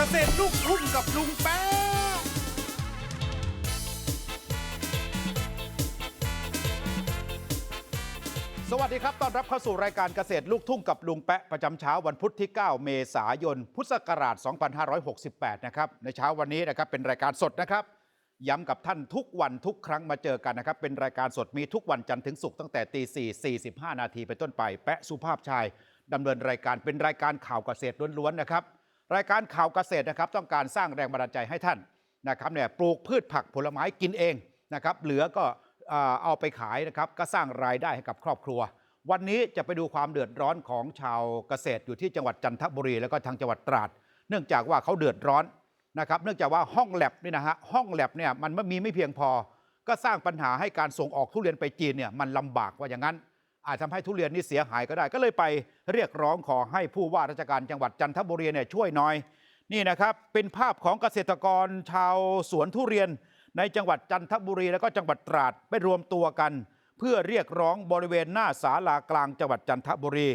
กษตรลูกทุ่งกับลุงแป๊ะสวัสดีครับ ต้อนรับเข้าสู่รายการเกษตรลูกทุ่งกับลุงแปะประจำเช้าวันพุธที่ 9 เมษายน พุทธศักราช 2568 นะครับ ในเช้าวันนี้นะครับเป็นรายการสดนะครับ ย้ำกับท่านทุกวันทุกครั้งมาเจอกันนะครับ เป็นรายการสดมีทุกวันจันทร์ถึงศุกร์ตั้งแต่ตี4 45 นาทีเป็นต้นไป แปะสุภาพชายดำเนินรายการเป็นรายการข่าวเกษตรล้วนๆนะครับ รายการข่าวเกษตรนะครับต้องการสร้างแรงบันดาลใจให้ท่านนะครับเนี่ยปลูกพืชผักผลไม้กินเองนะครับเหลือก็เอาไปขายนะครับก็สร้างรายได้ให้กับครอบครัว วันนี้จะไปดูความเดือดร้อนของชาวเกษตรอยู่ที่จังหวัดจันทบุรีแล้วก็ทางจังหวัดตราด เนื่องจากว่าเขาเดือดร้อนนะครับเนื่องจากว่าห้องแลบนี่นะฮะห้องแลบเนี่ยมันไม่มีไม่เพียงพอ ก็สร้างปัญหาให้การส่งออกทุเรียนไปจีนเนี่ยมันลำบากว่าอย่างนั้น อาจทำให้ทุเรียนนี่เสียหายก็ได้ ก็เลยไปเรียกร้องขอให้ผู้ว่าราชการจังหวัดจันทบุรีเนี่ยช่วยหน่อย นี่นะครับเป็นภาพของเกษตรกรชาวสวนทุเรียน ในจังหวัดจันทบุรีแล้วก็จังหวัดตราดไปรวมตัวกัน เพื่อเรียกร้องบริเวณหน้าศาลากลางจังหวัดจันทบุรี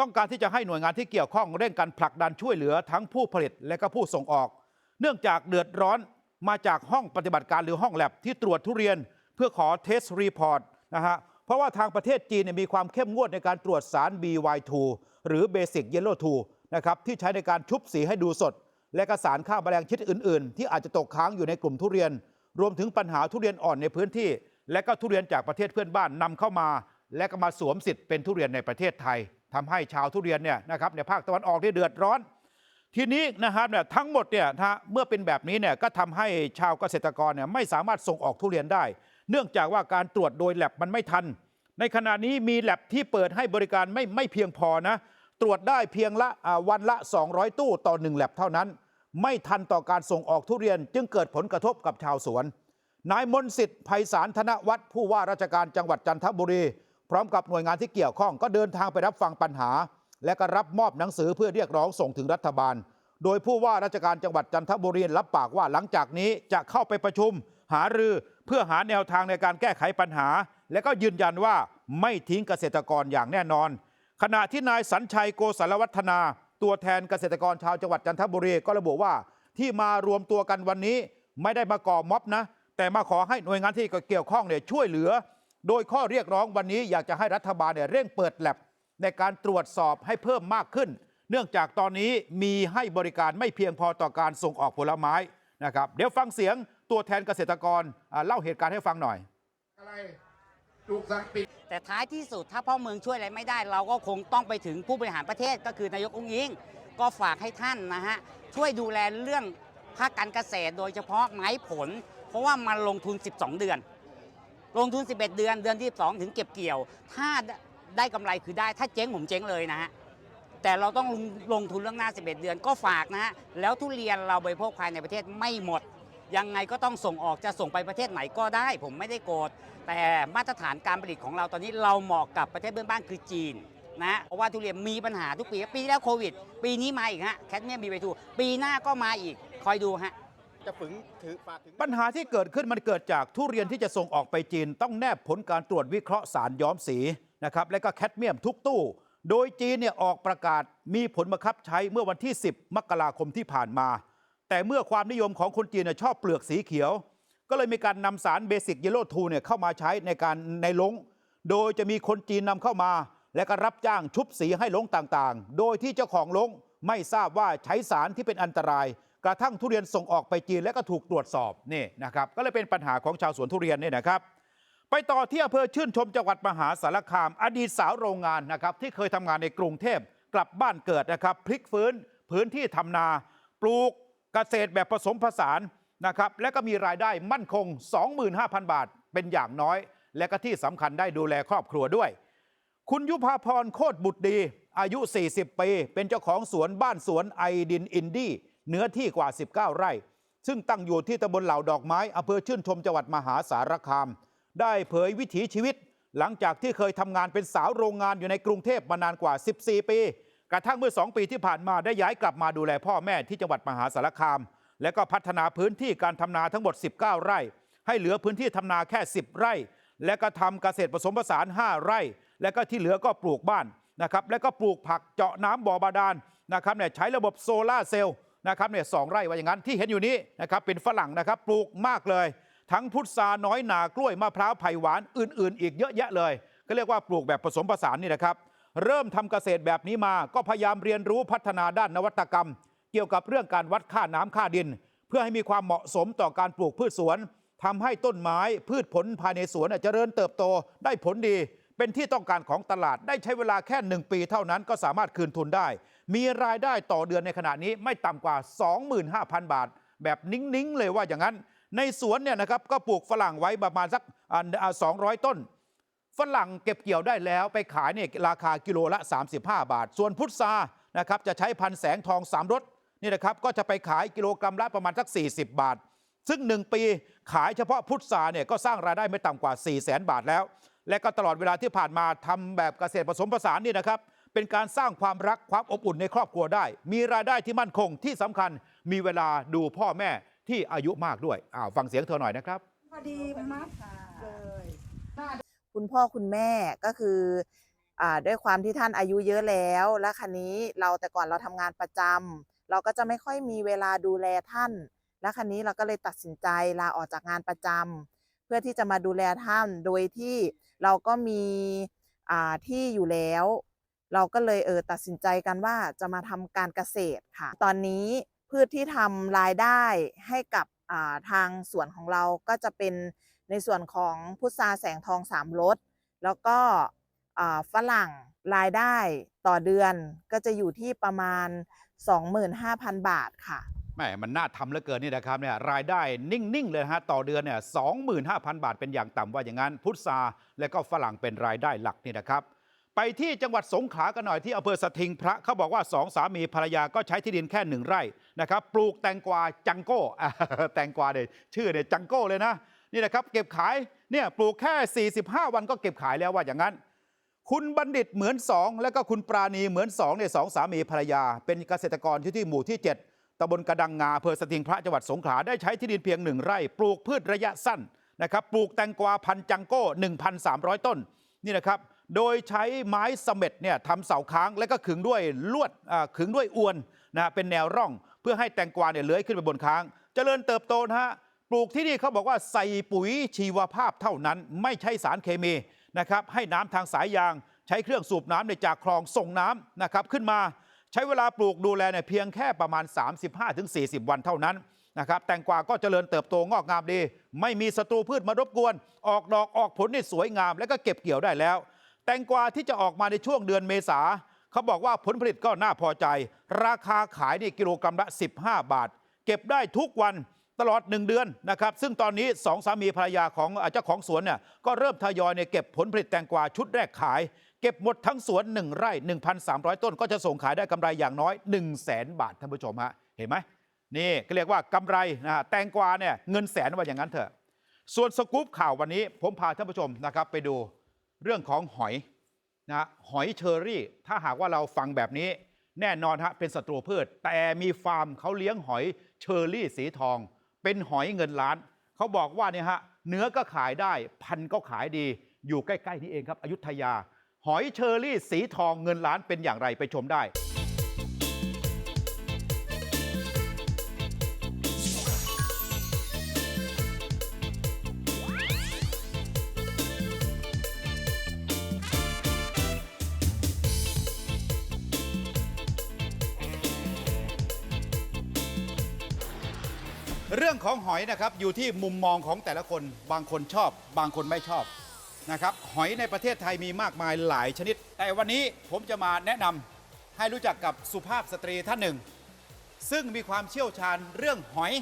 ต้องการที่จะให้หน่วยงานที่เกี่ยวข้องเร่งการผลักดันช่วยเหลือทั้งผู้ผลิตและก็ผู้ส่งออก เนื่องจากเดือดร้อนมาจากห้องปฏิบัติการหรือห้องแลบที่ตรวจทุเรียน เพื่อขอเทสรีพอร์ตนะฮะ เพราะว่าทางประเทศจีนมีความเข้มงวดในการตรวจสาร BY2 หรือ Basic Yellow 2นะครับที่ใช้ในการชุบสีให้ดูสด และก็สารฆ่าแมลงชนิดอื่น ๆ ที่อาจจะตกค้างอยู่ในกลุ่มทุเรียน รวมถึงปัญหาทุเรียนอ่อนในพื้นที่ และก็ทุเรียนจากประเทศเพื่อนบ้านนำเข้ามา และก็มาสวมสิทธิ์เป็นทุเรียนในประเทศไทยทำให้ชาวทุเรียนเนี่ยนะครับในภาคตะวันออกที่เดือดร้อนทีนี้นะครับเนี่ยทั้งหมดเนี่ยเมื่อเป็นแบบนี้เนี่ยก็ทำให้ชาวเกษตรกรเนี่ยไม่สามารถส่งออกทุเรียนได้ เนื่องจากว่าการตรวจโดยแลบมันไม่ทัน ในขณะนี้มีแลบที่เปิดให้บริการไม่ไม่เพียงพอนะ ตรวจได้เพียงละวันละ 200 ตู้ต่อ1แลบเท่านั้น ไม่ทันต่อการส่งออกทุเรียนจึงเกิดผลกระทบกับชาวสวน นายมนสิทธิ์ไพศาลธนวัฒน์ผู้ว่าราชการจังหวัดจันทบุรี พร้อมกับหน่วยงานที่เกี่ยวข้องก็เดินทางไปรับฟังปัญหา และก็รับมอบหนังสือเพื่อเรียกร้องส่งถึงรัฐบาล โดยผู้ว่าราชการจังหวัดจันทบุรีรับปากว่าหลังจากนี้จะเข้าไปประชุม หารือเพื่อหาแนวทางในการแก้ไขปัญหา และก็ยืนยันว่าไม่ทิ้งเกษตรกรอย่างแน่นอน ขณะที่นายสัญชัยโกศลวัฒนา ตัวแทนเกษตรกรชาวจังหวัดจันทบุรีก็ระบุว่า ที่มารวมตัวกันวันนี้ ไม่ได้มาก่อม็อบนะ แต่มาขอให้หน่วยงานที่เกี่ยวข้องเนี่ยช่วยเหลือ โดยข้อเรียกร้องวันนี้อยากจะให้รัฐบาลเนี่ยเร่งเปิดแลบในการตรวจสอบให้เพิ่มมากขึ้น เนื่องจากตอนนี้มีให้บริการไม่เพียงพอต่อการส่งออกผลไม้นะครับ เดี๋ยวฟังเสียง ตัวแทนเกษตรกรเล่าเหตุการณ์ให้ฟังหน่อยอะไรถูกสั่งปิดแต่ท้ายที่สุดถ้าพ่อเมืองช่วยอะไรไม่ได้ เราก็คงต้องไปถึงผู้บริหารประเทศก็คือนายกองค์ยิงก็ฝากให้ท่านนะฮะช่วยดูแลเรื่องภาคการเกษตร โดยเฉพาะไม้ผล เพราะว่ามันลงทุน 12 เดือน ลงทุน 11 เดือนเดือนที่ 2 ถึงเก็บเกี่ยว ถ้าได้กำไรคือได้ถ้าเจ๊งผมเจ๊งเลยนะฮะแต่เราต้องลงลงทุนเรื่องหน้า 11 เดือนก็ฝากนะฮะแล้วทุเรียนเราบริโภคภายในประเทศไม่หมด ยังไงก็ต้องส่งออกจะส่งไปประเทศไหนก็ได้ ผมไม่ได้โกรธแต่มาตรฐานการผลิตของเราตอนนี้เราเหมาะกับประเทศเพื่อนบ้านคือจีนนะเพราะว่าทุเรียนมีปัญหาทุกปี ปีที่แล้วโควิด ปีนี้มาอีกฮะแคทเมียมบีไปทูปีหน้าก็มาอีก คอยดูฮะจะฝึงถือฝากถึงปัญหาที่เกิดขึ้นมันเกิดจากทุเรียนที่จะส่งออกไปจีน ต้องแนบผลการตรวจวิเคราะห์สารย้อมสีนะครับและก็แคดเมียมทุกตู้ โดยจีนเนี่ยออกประกาศมีผลบังคับใช้เมื่อวันที่ 10 มกราคมที่ผ่านมา แต่เมื่อความนิยมของคนจีนชอบเปลือกสีเขียว ก็เลยมีการนำสารเบสิกเยลโล่ทูเนี่ยเข้ามาใช้ในการในลง โดยจะมีคนจีนนำเข้ามา และก็รับจ้างชุบสีให้ลงต่างๆ โดยที่เจ้าของลงไม่ทราบว่าใช้สารที่เป็นอันตราย กระทั่งทุเรียนส่งออกไปจีนและก็ถูกตรวจสอบนี่นะครับก็เลยเป็นปัญหาของชาวสวนทุเรียนเนี่ยนะครับ ไปต่อที่อำเภอชื่นชมจังหวัดมหาสารคาม อดีตสาวโรงงานนะครับที่เคยทำงานในกรุงเทพกลับบ้านเกิดนะครับพลิกฟื้นพื้นที่ทำนา ปลูก เกษตรแบบผสมผสานนะครับและก็มีรายได้มั่นคง 25,000 บาทเป็นอย่างน้อย และก็ที่สำคัญได้ดูแลครอบครัวด้วย คุณยุพาพรโคตรบุตรดี อายุ 40 ปี เป็นเจ้าของสวนบ้านสวนไอดินอินดี้เนื้อที่กว่า 19 ไร่ ซึ่งตั้งอยู่ที่ตำบลเหล่าดอกไม้อำเภอชื่นชมจังหวัดมหาสารคาม ได้เผยวิถีชีวิต หลังจากที่เคยทำงานเป็นสาวโรงงานอยู่ในกรุงเทพมานานกว่า 14 ปี กระทั่งเมื่อ 2 ปีที่ผ่านมาได้ย้ายกลับมาดูแลพ่อแม่ที่จังหวัดมหาสารคาม และก็พัฒนาพื้นที่การทำนาทั้งหมด 19 ไร่ ให้เหลือพื้นที่ทำนาแค่ 10 ไร่ และก็ทำเกษตรผสมผสาน 5 ไร่ และก็ที่เหลือก็ปลูกบ้านนะครับและก็ปลูกผักเจาะน้ำบ่อบาดาลนะครับเนี่ยใช้ระบบโซลาเซลล์นะครับเนี่ยสองไร่ว่าอย่างนั้นที่เห็นอยู่นี้นะครับเป็นฝรั่งนะครับปลูกมากเลย ทั้งพุทราน้อยหนากล้วยมะพร้าวไผ่หวานอื่น ๆ อีกเยอะแยะเลย ก็เรียกว่าปลูกแบบผสมผสานนี่นะครับ เริ่มทำเกษตรแบบนี้มาก็พยายามเรียนรู้พัฒนาด้านนวัตกรรม เกี่ยวกับเรื่องการวัดค่าน้ำค่าดิน เพื่อให้มีความเหมาะสมต่อการปลูกพืชสวนทำให้ต้นไม้พืชผลภายในสวนเจริญเติบโตได้ผลดี เป็นที่ต้องการของตลาดได้ใช้เวลาแค่ 1 ปีเท่านั้นก็สามารถคืนทุนได้ มีรายได้ต่อเดือนในขณะนี้ไม่ต่ำกว่า 25,000 บาท แบบนิ่งๆเลยว่าอย่างนั้น ในสวนเนี่ยนะครับก็ปลูกฝรั่งไว้ประมาณสักสองร้อยต้น ฝรั่งเก็บเกี่ยวได้แล้วไปขายเนี่ยราคากิโลละ 35 บาท ส่วนพุทรานะครับจะใช้พันธุ์แสงทองสามรสนี่นะครับก็จะไปขายกิโลกรัมละประมาณสัก 40 บาท ซึ่ง 1 ปีขายเฉพาะพุทราเนี่ยก็สร้างรายได้ไม่ต่ำกว่า 4 0 0แสนบาทแล้ว และก็ตลอดเวลาที่ผ่านมาทำแบบเกษตรผสมผสานนี่นะครับเป็นการสร้างความรักความอบอุ่นในครอบครัวได้ มีรายได้ที่มั่นคงที่สำคัญมีเวลาดูพ่อแม่ที่อายุมากด้วยอ้าวฟังเสียงเธอหน่อยนะครับพอดีมัดเลย คุณพ่อคุณแม่ก็คืออด้วยความที่ท่านอายุเยอะแล้ว และคันนี้เราแต่ก่อนเราทำงานประจำเราก็จะไม่ค่อยมีเวลาดูแลท่าน และคันนี้เราก็เลยตัดสินใจลาออกจากงานประจำเพื่อที่จะมาดูแลท่าน โดยที่เราก็มีที่อยู่แล้ว เราก็เลยเออตัดสินใจกันว่าจะมาทำการเกษตรค่ะ ตอนนี้พืชที่ทำรายได้ให้กับทางสวนของเราก็จะเป็น ในส่วนของพุทราแสงทองสามรสแล้วก็ฝรั่งรายได้ต่อเดือนก็จะอยู่ที่ประมาณ 25,000 บาทค่ะแหมมันน่าทำเหลือเกินนี่นะครับเนี่ยรายได้นิ่ง ๆ เลยนะฮะต่อเดือนเนี่ยสองหมื่นห้าพันบาทเป็นอย่างต่ำว่าอย่างนั้น พุทราและก็ฝรั่งเป็นรายได้หลักนี่นะครับ ไปที่จังหวัดสงขลากันหน่อยที่อำเภอสถิงพระเขาบอกว่าสองสามีภรรยาก็ใช้ที่ดินแค่หนึ่งไร่นะครับปลูกแตงกวาจังโก้แตงกวาเนี่ยชื่อเนี่ยจังโก้เลยนะ นี่นะครับเก็บขายเนี่ยปลูกแค่ 45 วันก็เก็บขายแล้วว่าอย่างนั้น คุณบัณฑิตเหมือนสองและก็คุณปราณีเหมือนสองเนี่ยสองสามีภรรยา เป็นเกษตรกรที่ที่หมู่ที่ 7ตำบลกระดังงาอำเภอสติงพระจังหวัดสงขลาได้ใช้ที่ดินเพียงหนึ่งไร่ ปลูกพืชระยะสั้นนะครับปลูกแตงกวาพันจังโก้ 1,300 ต้นนี่นะครับโดยใช้ไม้เสม็ดเนี่ยทำเสาค้างและก็ขึงด้วยลวดขึงด้วยอวนนะเป็นแนวร่อง เพื่อให้แตงกวาเนี่ยเลื้อยขึ้นไปบนค้างเจริญเติบโตนะฮะ ปลูกที่นี่เขาบอกว่าใส่ปุ๋ยชีวภาพเท่านั้น ไม่ใช่สารเคมีนะครับให้น้ำทางสายยาง ใช้เครื่องสูบน้ำในจากคลองส่งน้ำนะครับขึ้นมาใช้เวลาปลูกดูแลเนี่ยเพียงแค่ประมาณ 35-40 วันเท่านั้นนะครับแตงกวาก็เจริญเติบโตงอกงามดี ไม่มีศัตรูพืชมารบกวน ออกดอกออกผลได้สวยงาม และก็เก็บเกี่ยวได้แล้ว แตงกวาที่จะออกมาในช่วงเดือนเมษาเขาบอกว่าผลผลิตก็น่าพอใจ ราคาขายนี่กิโลกรัมละ 15 บาท เก็บได้ทุกวัน ตลอด 1 เดือนนะครับ ซึ่งตอนนี้สองสามีภรรยาของเจ้าของสวนเนี่ยก็เริ่มทยอยเนี่ยเก็บผลผลิตแตงกวาชุดแรกขาย เก็บหมดทั้งสวน 1 ไร่ 1,300 ต้น ก็จะส่งขายได้กำไรอย่างน้อย 1 0 0 0 0แสนบาทท่านผู้ชมฮะเห็นไหมนี่ก็เรียกว่ากำไรนะฮะแตงกวาเนี่ยเงินแสนว่าอย่างนั้นเถอะ ส่วนสกู๊ปข่าววันนี้ ผมพาท่านผู้ชมนะครับไปดูเรื่องของหอยนะหอยเชอรี่ ถ้าหากว่าเราฟังแบบนี้แน่นอนฮะเป็นศัตรูพืช แต่มีฟาร์มเขาเลี้ยงหอยเชอรี่สีทอง เป็นหอยเงินล้าน เขาบอกว่าเนี่ยฮะเนื้อก็ขายได้ พันก็ขายดี อยู่ใกล้ ๆ นี่เองครับอยุธยา หอยเชอรี่สีทองเงินล้านเป็นอย่างไรไปชมได้ เรื่องของหอยนะครับอยู่ที่มุมมองของแต่ละคนบางคนชอบ บางคนไม่ชอบนะครับหอยในประเทศไทยมีมากมายหลายชนิด แต่วันนี้ผมจะมาแนะนำให้รู้จักกับสุภาพสตรีท่านหนึ่ง ซึ่งมีความเชี่ยวชาญเรื่องหอย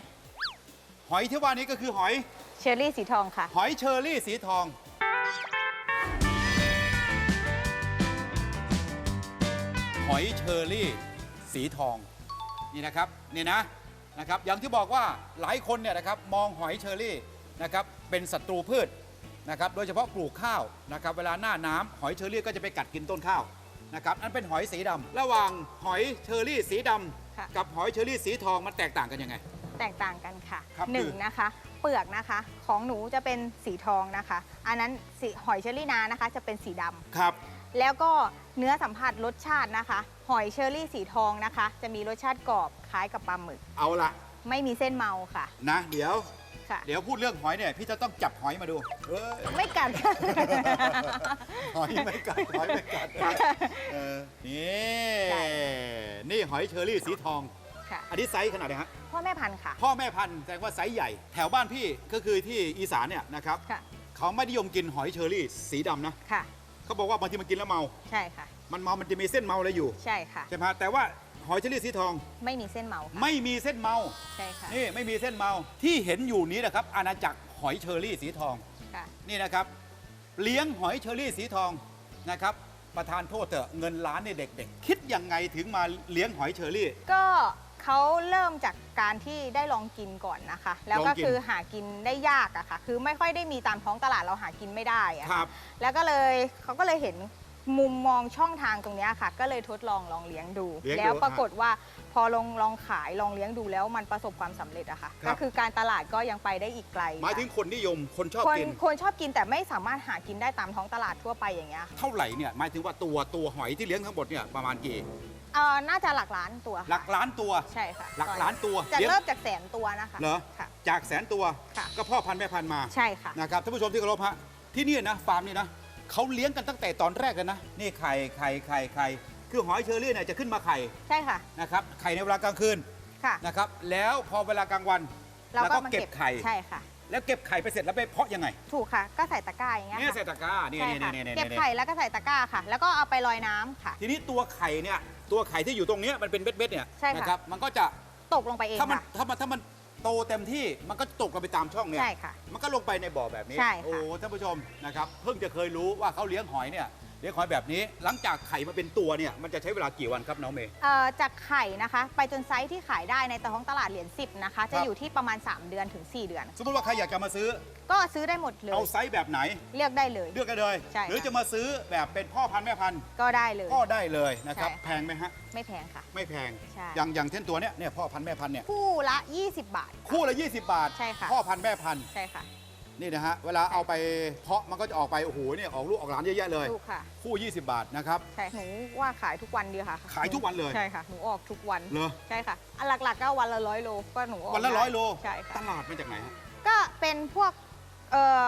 หอยที่ว่านี้ก็คือหอย เชอรี่สีทองค่ะ หอยเชอรี่สีทอง หอยเชอรี่สีทอง นี่นะครับ นี่นะ นะครับอย่างที่บอกว่าหลายคนเนี่ยนะครับมองหอยเชอรี่นะครับเป็นศัตรูพืชนะครับโดยเฉพาะปลูกข้าวนะครับเวลาหน้าน้ำหอยเชอรี่ก็จะไปกัดกินต้นข้าวนะครับนั่นเป็นหอยสีดำระหว่างหอยเชอรี่สีดำค่ะกับหอยเชอรี่สีทองมันแตกต่างกันยังไง แตกต่างกันค่ะครับหนึ่งคือนะคะเปลือกนะคะของหนูจะเป็นสีทองนะคะ อันนั้นสีหอยเชอรี่นานะคะจะเป็นสีดำครับ แล้วก็ เนื้อสัมผัสรสชาตินะคะ หอยเชอรี่สีทองนะคะ จะมีรสชาติกรอบคล้ายกับปลาหมึก เอาละไม่มีเส้นเมาค่ะ นะ เดี๋ยว ค่ะ เดี๋ยวพูดเรื่องหอยเนี่ย พี่จะต้องจับหอยมาดูเอ้ยไม่กัดหอยไม่กัดหอยไม่กัดเออนี่ใช่ นี่หอยเชอรี่สีทอง ค่ะ อันนี้ไซส์ขนาดไหนฮะ พ่อแม่พันธุ์ค่ะ พ่อแม่พันธุ์แสดงว่าไซส์ใหญ่ แถวบ้านพี่ก็คือที่อีสานเนี่ยนะครับค่ะ เขาไม่นิยมกินหอยเชอรี่สีดำนะ ค่ะ เขาบอกว่าบางทีมันกินแล้วเมา ใช่ค่ะ มันเมา มันจะมีเส้นเมาอะไรอยู่ ใช่ค่ะ ใช่ไหมฮะแต่ว่าหอยเชอรี่สีทอง ไม่มีเส้นเมาค่ะไม่มีเส้นเมา ใช่ค่ะ นี่ไม่มีเส้นเมา ที่เห็นอยู่นี้นะครับ อาณาจักรหอยเชอรี่สีทอง ค่ะ นี่นะครับ เลี้ยงหอยเชอรี่สีทองนะครับ ประธานโทษเถอะเงินล้านในเด็กๆ คิดยังไงถึงมาเลี้ยงหอยเชอรี่ ก็ เขาเริ่มจากการที่ได้ลองกินก่อนนะคะ แล้วลก็องกิน คือหากินได้ยากอะค่ะ คือไม่ค่อยได้มีตามท้องตลาดเราหากินไม่ได้อะคค่ะ รับ แล้วก็เลยเขาก็เลยเห็นมุมมองช่องทางตรงเนี้ยค่ะ ก็เลยทดลองลองเลี้ยงดู เลี้ยงดูแล้วปรากฏว่าพอลองลองขายลองเลี้ยงดูแล้วมันประสบความสำเร็จอะค่ะ ครับ ก็คือการตลาดก็ยังไปได้อีกไกลหมายถึงคนนิยมคนชอบคนกิน คนชอบกินแต่ไม่สามารถหากินได้ตามท้องตลาดทั่วไปอย่างเงี้ยค่ะ เท่าไหร่เนี่ยหมายถึงว่าตัวตัวหอยที่เลี้ยงทั้งหมดเนี่ยประมาณกี่ เอ่อน่าจะหลักล้านตัวค่ะหลักล้านตัว ใช่ค่ะหลักล้านตัวจะเลี้ยงเริ่มจากแสนตัวนะคะเหรอค่ะ จากแสนตัวค่ะ ก็พ่อพันธุ์แม่พันธุ์มาใช่ค่ะ นะครับท่านผู้ชมที่เคารพฮะที่นี่นะฟาร์มนี่นะเขาเลี้ยงกันตั้งแต่ตอนแรกเลยนะนี่ไข่ไข่ไข่ไข่คือหอยเชอรี่เนี่ยจะขึ้นมาไข่ใช่ค่ะนะครับไข่ในเวลากลางคืนค่ะ นะครับแล้วพอเวลากลางวันเราแล้วก็ก็มาเก็เก็บบไข่ ใช่ค่ะ แล้วเก็บไข่ไปเสร็จแล้วไปเพาะยังไงถูกค่ะ ก็ใส่ตะกร้าอย่างเงี้ยเนี่ยค่ะใส่ตะกร้านี่ใช่นี่ค่ะนี่นี่เก็บนี่ไข่แล้วก็ใส่ตะกร้าค่ะ แล้วก็เอาไปลอยน้ำค่ะ ทีนี้ตัวไข่เนี่ย ตัวไข่ที่อยู่ตรงเนี้ยมันเป็นเม็ดๆเนี่ยใช่ค่ะ นะครับมันก็จะตกลงไปเองถ้ามันค่ะ ถ้ามันถ้ามันโตเต็มที่มันก็ตกลงไปตามช่องเนี่ยใช่ค่ะมันก็ลงไปในบ่อแบบนี้ใช่ค่ะ โอ้ท่านผู้ชมนะครับเพิ่งจะเคยรู้ว่าเขาเลี้ยงหอยเนี่ย เลี้ยงหอยแบบนี้ หลังจากไข่มาเป็นตัวเนี่ยมันจะใช้เวลากี่วันครับน้องเมย์ เอ่อจากไข่นะคะ ไปจนไซส์ที่ขายได้ในท้องตลาดเหรียญ10นะคะคจะรับ อยู่ที่ประมาณ 3 เดือนถึง 4 เดือน สมมติว่าใครอยากจะมาซื้อก็ซื้อได้หมดเลย เอาไซส์แบบไหน เลือกได้เลย เลือกได้เลย ใช่หรือค่ะ จะมาซื้อแบบเป็นพ่อพันธุ์แม่พันธุ์ก็ได้เลย ก็ได้เลยนะครับ ใช่ค่ะแพงไหมฮะ ไม่แพงค่ะ ไม่แพง ใช่ อย่างอย่างเช่นตัวเนี้ยเนี่ยพ่อพันธุ์แม่พันธุ์เนี่ยคู่ละ 20 บาท คู่ละ 20 บาท ใช่ค่ะ พ่อพันธุ์แม่พันธุ์ ใช่ค่ะ นี่นะฮะเวลาเอาไปเพาะมันก็จะออกไปโอ้โหเนี่ยออกลูกออกหลานเยอะแยะเลย ถูกค่ะ คู่ 20 บาทนะครับ ใช่หนูว่าขายทุกวันดีค่ะขายทุกวันเลย ใช่ค่ะหนูออกทุกวันเหรอ ใช่ค่ะอันหลักๆก็วันละร้อยโลก็หนูออกวันละได้ร้อยโลใช่ค่ะตลาดมาจากไหนฮะ ก็เป็นพวกเอ่อ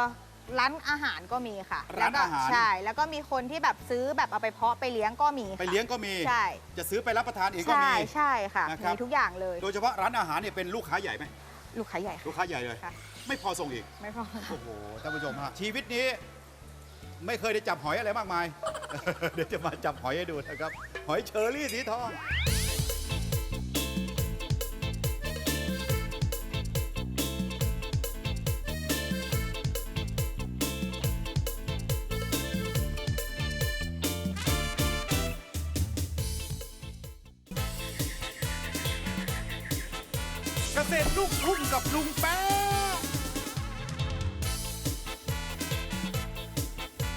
ร้านอาหารก็มีค่ะร้านแล้วก็อาหารใช่แล้วก็มีคนที่แบบซื้อแบบเอาไปเพาะไปเลี้ยงก็มีค่ะไปเลี้ยงก็มี ใช่จะซื้อไปรับประทานเองก็ใช่มี ใช่ค่ะนะครับ มีทุกอย่างเลย โดยเฉพาะร้านอาหารเนี่ยเป็นลูกค้าใหญ่ไหมลูกค้าใหญ่ค่ะ ลูกค้าใหญ่เลย ค่ะ ไม่พอส่งอีก ไม่พอ โอ้โห ท่านผู้ชมฮะ ชีวิตนี้ ไม่เคยได้จับหอยอะไรมากมาย เดี๋ยวจะมาจับหอยให้ดูนะครับ หอยเชอรี่สีทอง เกษตรลูกทุ่งกับลุงแป๊ะ